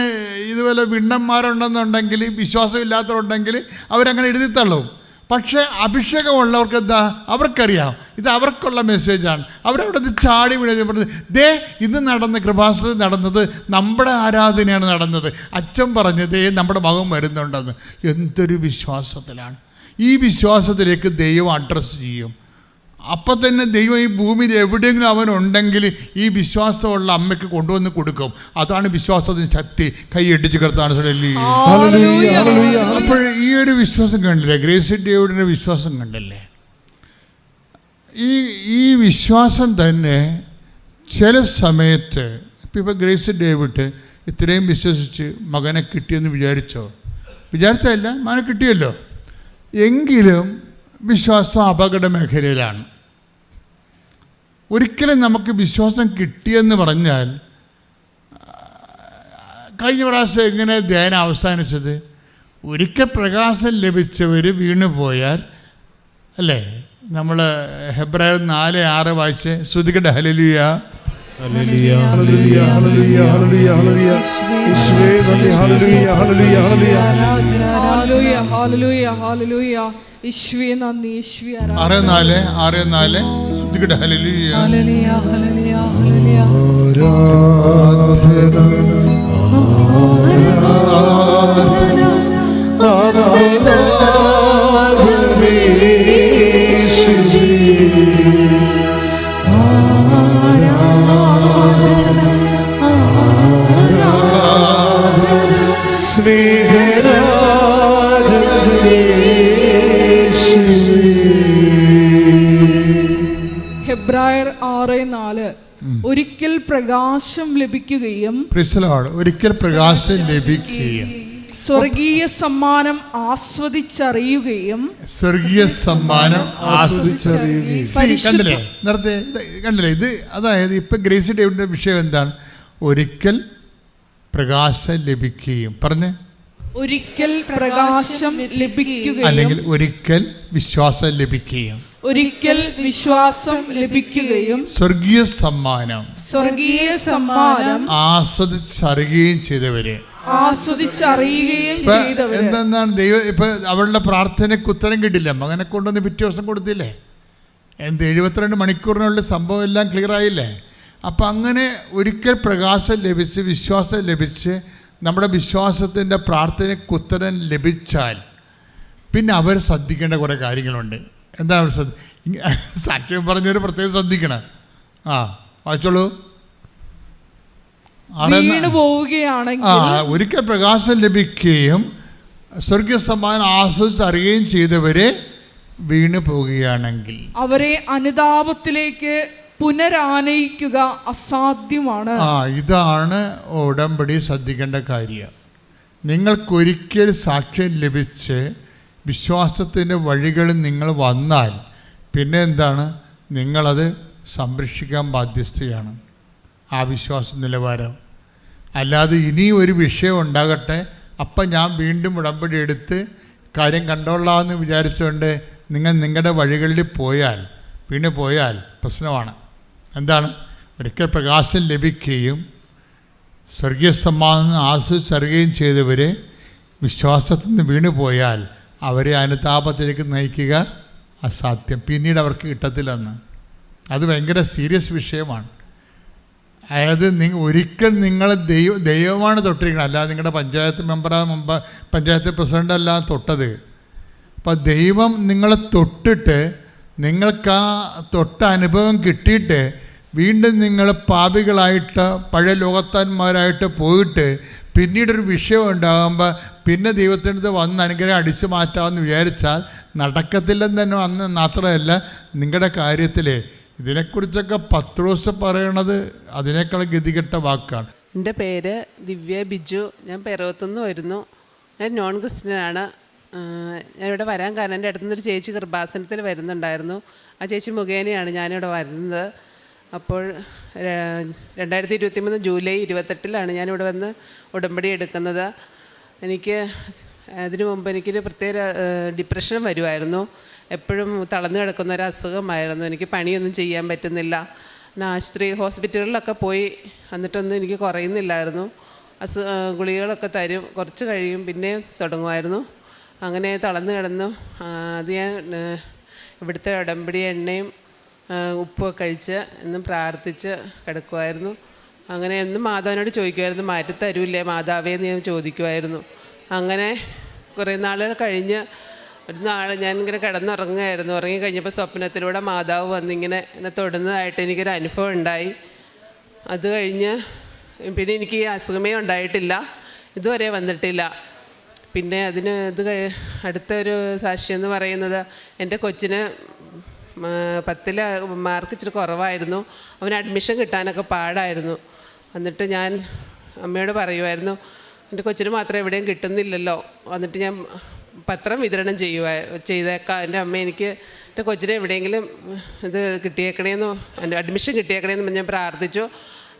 ഇതുപോലെ വിണ്ണന്മാരുണ്ടെന്നുണ്ടെങ്കിൽ വിശ്വാസമില്ലാത്തവരുണ്ടെങ്കിൽ അവരങ്ങനെ എഴുതി തള്ളും. പക്ഷേ അഭിഷേകമുള്ളവർക്ക് എന്താ അവർക്കറിയാം. ഇത് അവർക്കുള്ള മെസ്സേജാണ്. അവരവിടെ നിന്ന് ചാടി വീഴുന്നത് പറഞ്ഞത് ദേ ഇന്ന് നടന്ന കൃപാസനത്തിൽ നടന്നത് നമ്മുടെ ആരാധനയാണ് നടന്നത്. അച്ഛൻ പറഞ്ഞത് ദേ നമ്മുടെ മകൻ വരുന്നുണ്ടെന്ന്. എന്തൊരു വിശ്വാസത്തിലാണ്. ഈ വിശ്വാസത്തിലേക്ക് ദൈവം അഡ്രസ്സ് ചെയ്യും. അപ്പം തന്നെ ദൈവം ഈ ഭൂമിയിൽ എവിടെയെങ്കിലും അവനുണ്ടെങ്കിൽ ഈ വിശ്വാസമുള്ള അമ്മയ്ക്ക് കൊണ്ടുവന്ന് കൊടുക്കും. അതാണ് വിശ്വാസത്തിന് ശക്തി. കൈയടിച്ച് കിടത്താണ് അപ്പോൾ ഈ ഒരു വിശ്വാസം കണ്ടില്ലേ? ഗ്രേസി ഡേവിഡിന്റെ വിശ്വാസം കണ്ടല്ലേ? ഈ ഈ വിശ്വാസം തന്നെ ചില സമയത്ത് ഇപ്പം ഇപ്പോൾ ഗ്രേസി ഡേവിഡ് ഇത്രയും വിശ്വസിച്ച് മകനെ കിട്ടിയെന്ന് വിചാരിച്ചോ? വിചാരിച്ചല്ല മകനെ കിട്ടിയല്ലോ. എങ്കിലും വിശ്വാസം അപകട മേഖലയിലാണ്. ഒരിക്കലും നമുക്ക് വിശ്വാസം കിട്ടിയെന്ന് പറഞ്ഞാൽ കഴിഞ്ഞ പ്രാവശ്യം എങ്ങനെ ധ്യാനം അവസാനിച്ചത്? ഒരിക്കൽ പ്രകാശം ലഭിച്ചവർ വീണു പോയാൽ അല്ലേ? നമ്മൾ ഹെബ്രായർ നാല് ആറ് വായിച്ച് ശ്രുതികട ഹലലിയ ആറ് നാല് ആറ് നാല്. ശ്രുതികട ഹലലിയ ഹല്ലേലൂയ ഹല്ലേലൂയ ഹെബ്രായർ ആറ് നാല്. ഒരിക്കൽ പ്രകാശം ലഭിക്കുകയും ഒരിക്കൽ പ്രകാശം ലഭിക്കുകയും. സ്വർഗീയ സമ്മാനം ആസ്വദിച്ചറിയുകയും സ്വർഗീയ സമ്മാനം ആസ്വദിച്ചറിയുകയും. കണ്ടില്ലേ? നേരത്തെ കണ്ടില്ലേ? ഇത് അതായത് ഇപ്പൊ ഗ്രേസി ഡേവിഡിന്റെ വിഷയം എന്താണ്? ഒരിക്കൽ പ്രകാശം ലഭിക്കുകയും. പറഞ്ഞേ. ഒരിക്കൽ പ്രകാശം ലഭിക്കുകയും അല്ലെങ്കിൽ ഒരിക്കൽ വിശ്വാസം ലഭിക്കുകയും. ഒരിക്കൽ വിശ്വാസം ലഭിക്കുകയും സ്വർഗീയ സമ്മാനം. സ്വർഗീയ സമ്മാനം ആസ്വദിച്ചറിയുകയും ചെയ്തവര്. ആസ്വദിച്ചറിയുകയും എന്താണ് ദൈവം ഇപ്പൊ അവളുടെ പ്രാർത്ഥനയ്ക്ക് ഉത്തരം കിട്ടില്ല. മകനെ കൊണ്ടുവന്ന് പിറ്റേ ദിവസം കൊടുത്തില്ലേ? എന്ത് എഴുപത്തിരണ്ട് മണിക്കൂറിനുള്ളിൽ സംഭവം എല്ലാം ക്ലിയർ ആയില്ലേ? അപ്പം അങ്ങനെ ഒരിക്കൽ പ്രകാശം ലഭിച്ച് വിശ്വാസം ലഭിച്ച് നമ്മുടെ വിശ്വാസത്തിന്റെ പ്രാർത്ഥനയ്ക്ക് ഉത്തരം ലഭിച്ചാൽ പിന്നെ അവർ ശ്രദ്ധിക്കേണ്ട കുറേ കാര്യങ്ങളുണ്ട്. എന്താണ് ശ്രദ്ധ സാക്ഷ്യം പറഞ്ഞൊരു പ്രത്യേകം ശ്രദ്ധിക്കണം. ആ വായിച്ചോളൂ. ആ ഒരിക്കൽ പ്രകാശം ലഭിക്കുകയും സ്വർഗീയ സമ്മാനം ആസ്വദിച്ചറിയുകയും ചെയ്തവരെ വീണു പോവുകയാണെങ്കിൽ. അവരെ അനുതാപത്തിലേക്ക് പുനരാനയിക്കുക അസാധ്യമാണ്. ആ ഇതാണ് ഉടമ്പടി ശ്രദ്ധിക്കേണ്ട കാര്യം. നിങ്ങൾക്കൊരിക്കൽ സാക്ഷ്യം ലഭിച്ച് വിശ്വാസത്തിന്റെ വഴികളിൽ നിങ്ങൾ വന്നാൽ പിന്നെ എന്താണ്? നിങ്ങളത് സംരക്ഷിക്കാൻ ബാധ്യസ്ഥയാണ്. ആ വിശ്വാസ നിലവാരം. അല്ലാതെ ഇനി ഒരു വിഷയം ഉണ്ടാകട്ടെ അപ്പം ഞാൻ വീണ്ടും ഉടമ്പടി എടുത്ത് കാര്യം കണ്ടോളാമെന്ന് വിചാരിച്ചുകൊണ്ട് നിങ്ങൾ നിങ്ങളുടെ വഴികളിൽ പോയാൽ വീണ് പോയാൽ പ്രശ്നമാണ്. എന്താണ്? ഒരിക്കൽ പ്രകാശം ലഭിക്കുകയും സ്വർഗീയ സമ്മാനം ആസ്വദിച്ചറിയുകയും ചെയ്തവർ വിശ്വാസത്തിൽ നിന്ന് വീണു പോയാൽ അവരെ അനുതാപത്തിലേക്ക് നയിക്കുക അസാധ്യം. പിന്നീട് അവർക്ക് കിട്ടത്തില്ലെന്ന്. അത് ഭയങ്കര സീരിയസ് വിഷയമാണ്. അതായത് നിങ്ങൾ ഒരിക്കൽ നിങ്ങൾ ദൈവ ദൈവമാണ് തൊട്ടിരിക്കുന്നത്. അല്ലാതെ നിങ്ങളുടെ പഞ്ചായത്ത് മെമ്പറാ മുമ്പ് പഞ്ചായത്ത് പ്രസിഡന്റ് അല്ല തൊട്ടത്. അപ്പം ദൈവം നിങ്ങളെ തൊട്ടിട്ട് നിങ്ങൾക്ക് ആ തൊട്ട അനുഭവം കിട്ടിയിട്ട് വീണ്ടും നിങ്ങൾ പാപികളായിട്ട് പഴയ ലോകത്താന്മാരായിട്ട് പോയിട്ട് പിന്നീടൊരു വിഷയം ഉണ്ടാകുമ്പോൾ പിന്നെ ദൈവത്തിനടുത്ത് വന്ന് അനുഗ്രഹം അടിച്ചു മാറ്റാമെന്ന് വിചാരിച്ചാൽ നടക്കത്തില്ലെന്ന് തന്നെ അന്ന് മാത്രമല്ല നിങ്ങളുടെ കാര്യത്തിലെ ഇതിനെക്കുറിച്ചൊക്കെ പത്രോസ് പറയണത് അതിനേക്കാൾ ഗതികെട്ട വാക്കാണ്. എന്റെ പേര് ദിവ്യ ബിജു. ഞാൻ പെരവത്തുനിന്ന് വരുന്നു. ഞാൻ നോൺ ക്രിസ്ത്യനാണ് ഞാൻ ഇവിടെ വരാൻ കാരണം എന്റെ അടുത്തുനിന്ന് ഒരു ചേച്ചി കൃപാസനത്തിൽ വരുന്നുണ്ടായിരുന്നു. ആ ചേച്ചി മുഖേനയാണ് ഞാനിവിടെ വരുന്നത്. അപ്പോൾ രണ്ടായിരത്തി ഇരുപത്തി മൂന്ന് ജൂലൈ ഇരുപത്തെട്ടിലാണ് ഞാനിവിടെ വന്ന് ഉടമ്പടി എടുക്കുന്നത്. എനിക്ക് അതിനു മുമ്പ് എനിക്കൊരു പ്രത്യേക ഡിപ്രഷൻ വരുമായിരുന്നു എപ്പോഴും തളർന്നു കിടക്കുന്ന ഒരു അസുഖമായിരുന്നു. എനിക്ക് പണിയൊന്നും ചെയ്യാൻ പറ്റുന്നില്ല. ആശുപത്രി ഹോസ്പിറ്റലുകളിലൊക്കെ പോയി എന്നിട്ടൊന്നും എനിക്ക് കുറയുന്നില്ലായിരുന്നു. അസു ഗുളികകളൊക്കെ തരും. കുറച്ച് കഴിയും പിന്നെ തുടങ്ങുമായിരുന്നു. അങ്ങനെ തളർന്നു കിടന്നു. അത് ഞാൻ ഇവിടുത്തെ ഉടമ്പടി എണ്ണയും ഉപ്പൊക്കെ കഴിച്ച് എന്നും പ്രാർത്ഥിച്ച് കിടക്കുമായിരുന്നു അങ്ങനെ എന്നും മാതാവിനോട് ചോദിക്കുമായിരുന്നു മാറ്റി തരൂല്ലേ മാതാവേ എന്ന് ഞാൻ ചോദിക്കുമായിരുന്നു അങ്ങനെ കുറേ നാളുകൾ കഴിഞ്ഞ് ഒരു നാൾ ഞാൻ ഇങ്ങനെ കിടന്നുറങ്ങുകയായിരുന്നു. ഉറങ്ങി കഴിഞ്ഞപ്പോൾ സ്വപ്നത്തിലൂടെ മാതാവ് വന്നിങ്ങനെ എന്നെ തൊടുന്നതായിട്ട് എനിക്കൊരു അനുഭവം ഉണ്ടായി. അത് കഴിഞ്ഞ് പിന്നെ എനിക്ക് ഈ അസുഖമേ ഉണ്ടായിട്ടില്ല ഇതുവരെ വന്നിട്ടില്ല. പിന്നെ അതിന് ഇത് കഴി അടുത്തൊരു സാക്ഷ്യം എന്ന് പറയുന്നത് എന്റെ കൊച്ചിന് പത്തിൽ മാർക്ക് ഇച്ചിരി കുറവായിരുന്നു. അവന് അഡ്മിഷൻ കിട്ടാനൊക്കെ പാടായിരുന്നു. എന്നിട്ട് ഞാൻ അമ്മയോട് പറയുമായിരുന്നു എന്റെ കൊച്ചിന് മാത്രം എവിടെയും കിട്ടുന്നില്ലല്ലോ. എന്നിട്ട് ഞാൻ പത്രം വിതരണം ചെയ്യുക ചെയ്തേക്കാം. എന്റെ അമ്മ എനിക്ക് എന്റെ കൊച്ചിനെ എവിടെയെങ്കിലും ഇത് കിട്ടിയേക്കണേന്ന് എന്റെ അഡ്മിഷൻ കിട്ടിയേക്കണേന്ന് ഞാൻ പ്രാർത്ഥിച്ചു.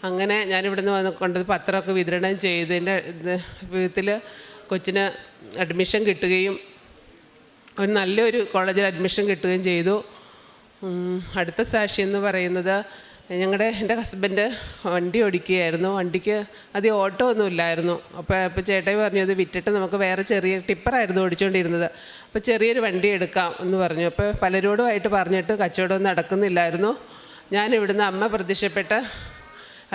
അങ്ങനെ ഞാനിവിടുന്ന് വന്ന് കൊണ്ട് പത്രമൊക്കെ വിതരണം ചെയ്തതിന്റെ ഇത് വിധത്തിൽ കൊച്ചിന് അഡ്മിഷൻ കിട്ടുകയും ഒരു നല്ലൊരു കോളേജിൽ അഡ്മിഷൻ കിട്ടുകയും ചെയ്തു. അടുത്ത സാക്ഷി എന്ന് പറയുന്നത് ഞങ്ങളുടെ എന്റെ ഹസ്ബൻഡ് വണ്ടി ഓടിക്കുകയായിരുന്നു. വണ്ടിക്ക് അധികം ഓട്ടോ ഒന്നും ഇല്ലായിരുന്നു. അപ്പോൾ അപ്പോൾ ചേട്ടായി പറഞ്ഞു അത് വിറ്റിട്ട് നമുക്ക് വേറെ ചെറിയ ടിപ്പറായിരുന്നു ഓടിച്ചുകൊണ്ടിരുന്നത് അപ്പോൾ ചെറിയൊരു വണ്ടി എടുക്കാം എന്ന് പറഞ്ഞു. അപ്പോൾ പലരോടുമായിട്ട് പറഞ്ഞിട്ട് കച്ചവടം നടക്കുന്നില്ലായിരുന്നു. ഞാൻ ഇവിടുന്ന് അമ്മ പ്രത്യക്ഷപ്പെട്ട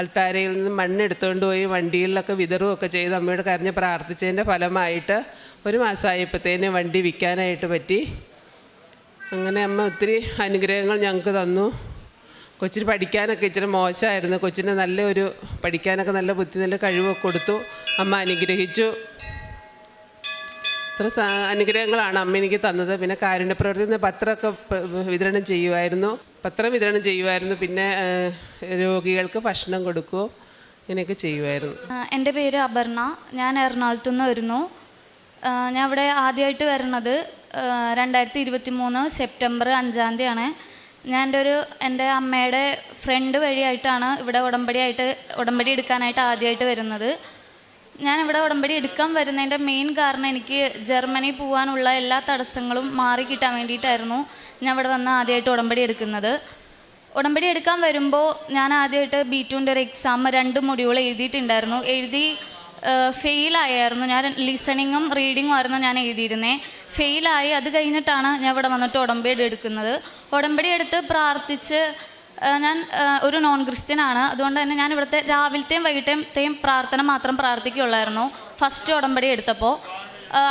അൽത്താരയിൽ നിന്ന് മണ്ണെടുത്തുകൊണ്ട് പോയി വണ്ടിയിലൊക്കെ വിതറുകയൊക്കെ ചെയ്ത് അമ്മയോട് കരഞ്ഞ് പ്രാർത്ഥിച്ചതിന്റെ ഫലമായിട്ട് ഒരു മാസമായപ്പോഴത്തേന് വണ്ടി വിൽക്കാനായിട്ട് പറ്റി. അങ്ങനെ അമ്മ ഒത്തിരി അനുഗ്രഹങ്ങൾ ഞങ്ങൾക്ക് തന്നു. കൊച്ചിന് പഠിക്കാനൊക്കെ ഇച്ചിരി മോശമായിരുന്നു. കൊച്ചിന് നല്ലൊരു പഠിക്കാനൊക്കെ നല്ല ബുദ്ധി നല്ല കഴിവൊക്കെ കൊടുത്തു. അമ്മ അനുഗ്രഹിച്ചു. ഇത്ര അനുഗ്രഹങ്ങളാണ് അമ്മ എനിക്ക് തന്നത്. പിന്നെ കാരുണ്യ പ്രവർത്തി പത്രമൊക്കെ വിതരണം ചെയ്യുമായിരുന്നു. പത്രം വിതരണം ചെയ്യുമായിരുന്നു. പിന്നെ രോഗികൾക്ക് ഭക്ഷണം കൊടുക്കുകയും ഇങ്ങനെയൊക്കെ ചെയ്യുമായിരുന്നു. എന്റെ പേര് അപർണ. ഞാൻ എറണാകുളത്തു നിന്ന് വരുന്നു. ഞാൻ ഇവിടെ ആദ്യമായിട്ട് വരുന്നത് രണ്ടായിരത്തി ഇരുപത്തി മൂന്ന് സെപ്റ്റംബർ അഞ്ചാം തീയതിയാണ്. ഞാൻ എന്റെ ഒരു എന്റെ അമ്മയുടെ ഫ്രണ്ട് വഴിയായിട്ടാണ് ഇവിടെ ഉടമ്പടി ആയിട്ട് ഉടമ്പടി എടുക്കാനായിട്ട് ആദ്യമായിട്ട് വരുന്നത്. ഞാൻ ഇവിടെ ഉടമ്പടി എടുക്കാൻ വരുന്നതിന്റെ മെയിൻ കാരണം എനിക്ക് ജർമ്മനി പോകാനുള്ള എല്ലാ തടസ്സങ്ങളും മാറി കിട്ടാൻ വേണ്ടിയിട്ടായിരുന്നു ഞാൻ ഇവിടെ വന്ന് ആദ്യമായിട്ട് ഉടമ്പടി എടുക്കുന്നത്. ഉടമ്പടി എടുക്കാൻ വരുമ്പോൾ ഞാൻ ആദ്യമായിട്ട് ബി ടുവിന്റെ ഒരു എക്സാം രണ്ട് മൊഡ്യൂൾ എഴുതിയിട്ടുണ്ടായിരുന്നു. എഴുതി ഫെയിലായിരുന്നു ഞാൻ ലിസണിങ്ങും റീഡിങ്ങും ആയിരുന്നു ഞാൻ എഴുതിയിരുന്നത് ഫെയിലായി. അത് കഴിഞ്ഞിട്ടാണ് ഞാൻ ഇവിടെ വന്നിട്ട് ഉടമ്പടി എടുക്കുന്നത്. ഉടമ്പടി എടുത്ത് പ്രാർത്ഥിച്ച് ഞാൻ ഒരു നോൺ ക്രിസ്ത്യൻ ആണ്. അതുകൊണ്ട് തന്നെ ഞാൻ ഇവിടുത്തെ രാവിലത്തെയും വൈകിട്ടത്തെയും പ്രാർത്ഥന മാത്രം പ്രാർത്ഥിക്കുകയുള്ളായിരുന്നു. ഫസ്റ്റ് ഉടമ്പടി എടുത്തപ്പോൾ.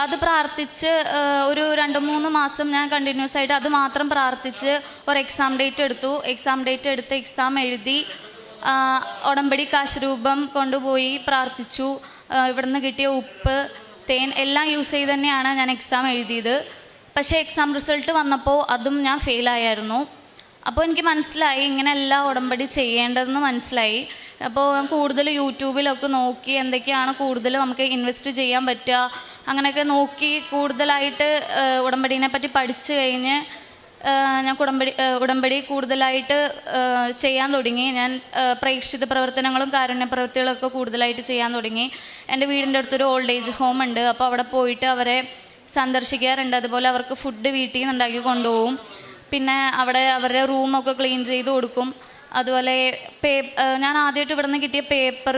അത് പ്രാർത്ഥിച്ച് ഒരു രണ്ട് മൂന്ന് മാസം ഞാൻ കണ്ടിന്യൂസ് ആയിട്ട് അത് മാത്രം പ്രാർത്ഥിച്ച് ഒരു എക്സാം ഡേറ്റ് എടുത്തു. എക്സാം ഡേറ്റ് എടുത്ത് എക്സാം എഴുതി ഉടമ്പടി കാശ് രൂപം കൊണ്ടുപോയി പ്രാർത്ഥിച്ചു. ഇവിടുന്ന് കിട്ടിയ ഉപ്പ് തേൻ എല്ലാം യൂസ് ചെയ്ത് തന്നെയാണ് ഞാൻ എക്സാം എഴുതിയത്. പക്ഷേ എക്സാം റിസൾട്ട് വന്നപ്പോൾ അതും ഞാൻ ഫെയിലായിരുന്നു അപ്പോൾ എനിക്ക് മനസ്സിലായി ഇങ്ങനെയല്ല ഉടമ്പടി ചെയ്യേണ്ടതെന്ന് മനസ്സിലായി. അപ്പോൾ കൂടുതൽ യൂട്യൂബിലൊക്കെ നോക്കി എന്തൊക്കെയാണ് കൂടുതൽ നമുക്ക് ഇൻവെസ്റ്റ് ചെയ്യാൻ പറ്റുക. അങ്ങനെയൊക്കെ നോക്കി കൂടുതലായിട്ട് ഉടമ്പടീനെ പറ്റി പഠിച്ചു കഴിഞ്ഞ് ഞാൻ ഉടമ്പടി ആ, ഉടമ്പടി കൂടുതലായിട്ട് ചെയ്യാൻ തുടങ്ങി. ഞാൻ പ്രേക്ഷിത പ്രവർത്തനങ്ങളും കാരുണ്യ പ്രവൃത്തികളൊക്കെ കൂടുതലായിട്ട് ചെയ്യാൻ തുടങ്ങി. എന്റെ വീടിന്റെ അടുത്തൊരു ഓൾഡ് ഏജ് ഹോം ഉണ്ട്. അപ്പോൾ അവിടെ പോയിട്ട് അവരെ സന്ദർശിക്കാറുണ്ട്. അതുപോലെ അവർക്ക് ഫുഡ് വീട്ടിൽ നിന്ന് ഉണ്ടാക്കി കൊണ്ടുപോകും. പിന്നെ അവിടെ അവരുടെ റൂമൊക്കെ ക്ലീൻ ചെയ്ത് കൊടുക്കും. അതുപോലെ പേ ഞാൻ ആദ്യമായിട്ട് ഇവിടെ നിന്ന് കിട്ടിയ പേപ്പർ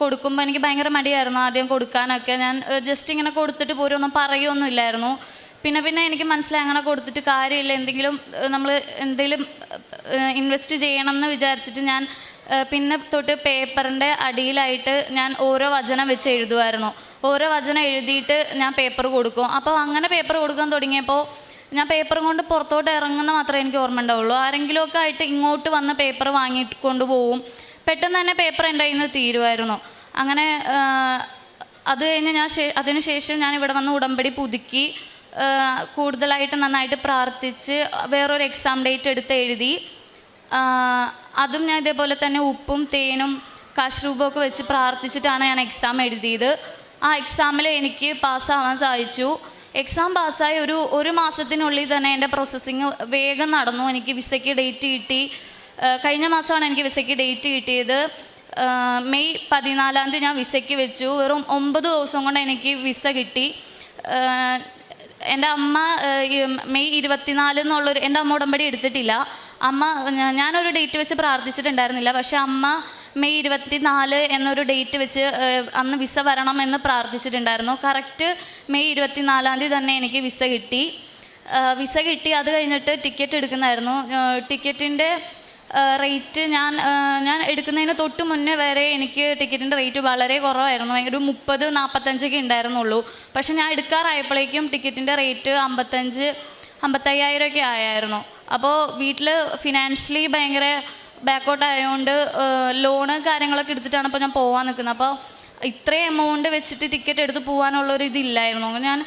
കൊടുക്കുമ്പോൾ എനിക്ക് ഭയങ്കര മടിയായിരുന്നു ആദ്യം കൊടുക്കാനൊക്കെ. ഞാൻ ജസ്റ്റ് ഇങ്ങനെ കൊടുത്തിട്ട് പോരും. ഒന്നും പറയുമൊന്നുമില്ലായിരുന്നു പിന്നെ പിന്നെ എനിക്ക് മനസ്സിലായി അങ്ങനെ കൊടുത്തിട്ട് കാര്യമില്ല. എന്തെങ്കിലും നമ്മൾ എന്തെങ്കിലും ഇൻവെസ്റ്റ് ചെയ്യണം എന്ന് വിചാരിച്ചിട്ട് ഞാൻ പിന്നെ തൊട്ട് പേപ്പറിന്റെ അടിയിലായിട്ട് ഞാൻ ഓരോ വചനം വെച്ച് എഴുതുമായിരുന്നു ഓരോ വചനം എഴുതിയിട്ട് ഞാൻ പേപ്പർ കൊടുക്കും. അപ്പോൾ അങ്ങനെ പേപ്പർ കൊടുക്കാൻ തുടങ്ങിയപ്പോൾ ഞാൻ പേപ്പർ കൊണ്ട് പുറത്തോട്ട് ഇറങ്ങുന്ന മാത്രമേ എനിക്ക് ഓർമ്മ ഉണ്ടാവുള്ളൂ. ആരെങ്കിലുമൊക്കെ ആയിട്ട് ഇങ്ങോട്ട് വന്ന് പേപ്പർ വാങ്ങിയിട്ട് കൊണ്ടുപോകും പെട്ടെന്ന് തന്നെ പേപ്പർ എന്റെ കയ്യിൽ നിന്ന് തീരുമായിരുന്നു. അങ്ങനെ അത് കഴിഞ്ഞ് ഞാൻ അതിനുശേഷം അതിന് ഞാൻ ഇവിടെ വന്ന് ഉടമ്പടി പുതുക്കി. കൂടുതലായിട്ട് നന്നായിട്ട് പ്രാർത്ഥിച്ച് വേറൊരു എക്സാം ഡേറ്റ് എടുത്ത് എഴുതി. അതും ഞാൻ ഇതേപോലെ തന്നെ ഉപ്പും തേനും കാശ്രൂപമൊക്കെ വെച്ച് പ്രാർത്ഥിച്ചിട്ടാണ് ഞാൻ എക്സാം എഴുതിയത്. ആ എക്സാമിൽ എനിക്ക് പാസ്സാവാൻ സാധിച്ചു. എക്സാം പാസ്സായി ഒരു ഒരു മാസത്തിനുള്ളിൽ തന്നെ എന്റെ പ്രോസസ്സിങ് വേഗം നടന്നു. എനിക്ക് വിസയ്ക്ക് ഡേറ്റ് കിട്ടി. കഴിഞ്ഞ മാസമാണ് എനിക്ക് വിസയ്ക്ക് ഡേറ്റ് കിട്ടിയത്. മെയ് പതിനാലാം തീയതി ഞാൻ വിസയ്ക്ക് വെച്ചു. വെറും ഒമ്പത് ദിവസം കൊണ്ട് എനിക്ക് വിസ കിട്ടി. എന്റെ അമ്മ മെയ് ഇരുപത്തിനാല് എന്നുള്ളൊരു എന്റെ അമ്മ ഉടമ്പടി എടുത്തിട്ടില്ല. അമ്മ ഞാനൊരു ഡേറ്റ് വെച്ച് പ്രാർത്ഥിച്ചിട്ടുണ്ടായിരുന്നില്ല. പക്ഷെ അമ്മ മെയ് ഇരുപത്തിനാല് എന്നൊരു ഡേറ്റ് വെച്ച് അന്ന് വിസ വരണം എന്ന് പ്രാർത്ഥിച്ചിട്ടുണ്ടായിരുന്നു. കറക്റ്റ് മെയ് ഇരുപത്തിനാലാം തീയതി തന്നെ എനിക്ക് വിസ കിട്ടി. വിസ കിട്ടി. അത് കഴിഞ്ഞിട്ട് ടിക്കറ്റ് എടുക്കുന്നായിരുന്നു. ടിക്കറ്റിന്റെ റേറ്റ് ഞാൻ ഞാൻ എടുക്കുന്നതിന് തൊട്ട് മുന്നേ വരെ എനിക്ക് ടിക്കറ്റിന്റെ റേറ്റ് വളരെ കുറവായിരുന്നു. ഒരു മുപ്പത് നാൽപ്പത്തഞ്ചൊക്കെ ഉണ്ടായിരുന്നുള്ളൂ. പക്ഷേ ഞാൻ എടുക്കാറായപ്പോഴേക്കും ടിക്കറ്റിന്റെ റേറ്റ് അമ്പത്തഞ്ച് അമ്പത്തയ്യായിരം ഒക്കെ ആയായിരുന്നു. അപ്പോൾ വീട്ടിൽ ഫിനാൻഷ്യലി ഭയങ്കര ബാക്കൗട്ട് ആയതുകൊണ്ട് ലോണ് കാര്യങ്ങളൊക്കെ എടുത്തിട്ടാണ് ഇപ്പോൾ ഞാൻ പോകാൻ നിൽക്കുന്നത്. അപ്പോൾ ഇത്രയും എമൗണ്ട് വെച്ചിട്ട് ടിക്കറ്റ് എടുത്ത് പോകാനുള്ളൊരു ഇതില്ലായിരുന്നു. ഞാൻ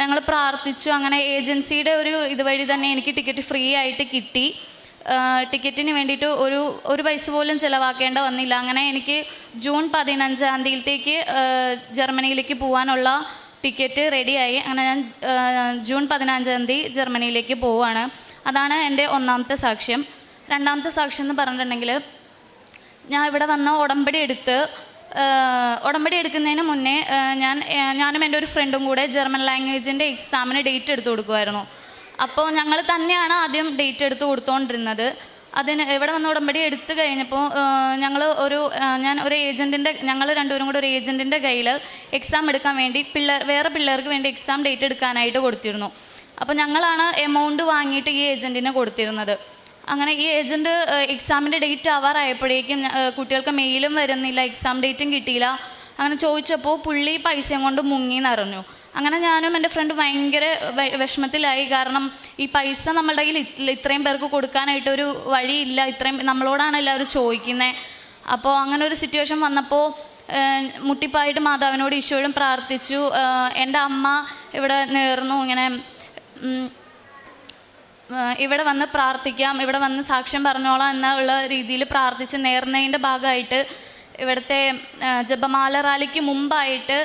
ഞങ്ങൾ പ്രാർത്ഥിച്ചു. അങ്ങനെ ഏജൻസിയുടെ ഒരു ഇതുവഴി തന്നെ എനിക്ക് ടിക്കറ്റ് ഫ്രീ ആയിട്ട് കിട്ടി. ടിക്കറ്റിന് വേണ്ടിയിട്ട് ഒരു ഒരു പൈസ പോലും ചിലവാക്കേണ്ട വന്നില്ല. അങ്ങനെ എനിക്ക് ജൂൺ പതിനഞ്ചാം തീയതിയിലേക്ക് ജർമ്മനിയിലേക്ക് പോകാനുള്ള ടിക്കറ്റ് റെഡിയായി. അങ്ങനെ ഞാൻ ജൂൺ പതിനഞ്ചാം തീയതി ജർമ്മനിയിലേക്ക് പോവുകയാണ് അതാണ് എന്റെ ഒന്നാമത്തെ സാക്ഷ്യം. രണ്ടാമത്തെ സാക്ഷ്യം എന്ന് പറഞ്ഞിട്ടുണ്ടെങ്കിൽ ഞാൻ ഇവിടെ വന്ന ഉടമ്പടി എടുത്ത് ഉടമ്പടി എടുക്കുന്നതിന് മുന്നേ ഞാൻ ഞാനും എന്റെ ഒരു ഫ്രണ്ടും കൂടെ ജർമ്മൻ ലാംഗ്വേജിന്റെ എക്സാമിന് ഡേറ്റ് എടുത്ത് കൊടുക്കുമായിരുന്നു അപ്പോൾ ഞങ്ങൾ തന്നെയാണ് ആദ്യം ഡേറ്റ് എടുത്ത് കൊടുത്തുകൊണ്ടിരുന്നത് അതിന് ഇവിടെ വന്ന ഉടമ്പടി എടുത്തു കഴിഞ്ഞപ്പോൾ ഞങ്ങൾ ഒരു ഞാൻ ഒരു ഏജന്റിന്റെ ഞങ്ങൾ രണ്ടുപേരും കൂടെ ഒരു ഏജന്റിന്റെ കയ്യിൽ എക്സാം എടുക്കാൻ വേണ്ടി പിള്ളേർ വേറെ പിള്ളേർക്ക് വേണ്ടി എക്സാം ഡേറ്റ് എടുക്കാനായിട്ട് കൊടുത്തിരുന്നു. അപ്പോൾ ഞങ്ങളാണ് എമൗണ്ട് വാങ്ങിയിട്ട് ഈ ഏജന്റിന് കൊടുത്തിരുന്നത്. അങ്ങനെ ഈ ഏജന്റ് എക്സാമിന്റെ ഡേറ്റ് ആവാറായപ്പോഴേക്കും കുട്ടികൾക്ക് മെയിലും വരുന്നില്ല എക്സാം ഡേറ്റും കിട്ടിയില്ല. അങ്ങനെ ചോദിച്ചപ്പോൾ പുള്ളി പൈസയും കൊണ്ട് മുങ്ങി എന്നറിഞ്ഞു അങ്ങനെ ഞാനും എന്റെ ഫ്രണ്ട് ഭയങ്കര വിഷമത്തിലായി. കാരണം ഈ പൈസ നമ്മളുടെ കയ്യിൽ ഇത്രയും പേർക്ക് കൊടുക്കാനായിട്ട് ഒരു വഴിയില്ല. ഇത്രയും നമ്മളോടാണ് എല്ലാവരും ചോദിക്കുന്നത് അപ്പോൾ അങ്ങനെ ഒരു സിറ്റുവേഷൻ വന്നപ്പോൾ മുട്ടിപ്പായിട്ട് മാതാവിനോട് ഈശോയോടും പ്രാർത്ഥിച്ചു. എന്റെ അമ്മ ഇവിടെ നേർന്നു. ഇങ്ങനെ ഇവിടെ വന്ന് പ്രാർത്ഥിക്കാം. ഇവിടെ വന്ന് സാക്ഷ്യം പറഞ്ഞോളാം എന്നുള്ള രീതിയിൽ പ്രാർത്ഥിച്ച് നേർന്നതിന്റെ ഭാഗമായിട്ട് ഇവിടുത്തെ ജപമാല റാലിക്ക് മുമ്പായിട്ട്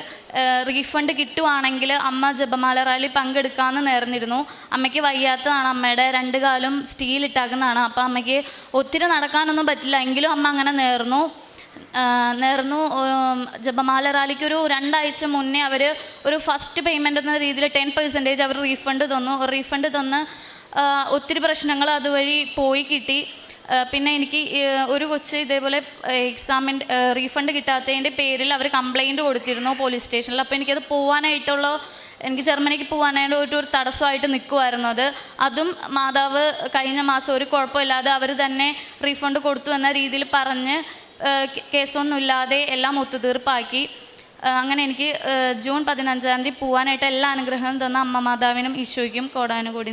റീഫണ്ട് കിട്ടുവാണെങ്കിൽ അമ്മ ജപമാല റാലി പങ്കെടുക്കാമെന്ന് നേർന്നിരുന്നു. അമ്മയ്ക്ക് വയ്യാത്തതാണ്. അമ്മയുടെ രണ്ട് കാലും സ്റ്റീൽ ഇട്ടാക്കുന്നതാണ്. അപ്പോൾ അമ്മയ്ക്ക് ഒത്തിരി നടക്കാനൊന്നും പറ്റില്ല. എങ്കിലും അമ്മ അങ്ങനെ നേർന്നു. നേർന്നു. ജപമാല റാലിക്ക് ഒരു രണ്ടാഴ്ച മുന്നേ അവർ ഒരു ഫസ്റ്റ് പേയ്മെന്റ് എന്ന രീതിയിൽ ടെൻ പെർസെന്റേജ് അവർ റീഫണ്ട് തന്നു. റീഫണ്ട് തന്ന് ഒത്തിരി പ്രശ്നങ്ങൾ അതുവഴി പോയി കിട്ടി. പിന്നെ എനിക്ക് ഒരു കൊച്ച് ഇതേപോലെ എക്സാമിന്റെ റീഫണ്ട് കിട്ടാത്തതിന്റെ പേരിൽ അവർ കംപ്ലൈന്റ് കൊടുത്തിരുന്നു പോലീസ് സ്റ്റേഷനിൽ അപ്പോൾ എനിക്കത് പോകാനായിട്ടുള്ള എനിക്ക് ജർമ്മനിക്ക് പോകാനായിട്ട് ഒരു ഒരു തടസ്സമായിട്ട് നിൽക്കുമായിരുന്നു അത്. അതും മാതാവ് കഴിഞ്ഞ മാസം ഒരു കുഴപ്പമില്ലാതെ അവർ തന്നെ റീഫണ്ട് കൊടുത്തു എന്ന രീതിയിൽ പറഞ്ഞ് കേസൊന്നുമില്ലാതെ എല്ലാം ഒത്തുതീർപ്പാക്കി. അങ്ങനെ എനിക്ക് ജൂൺ പതിനഞ്ചാം തീയതി പോകാനായിട്ട് എല്ലാ അനുഗ്രഹവും തന്ന അമ്മ മാതാവിനും ഈശോയ്ക്കും കോടാനുകൂടി.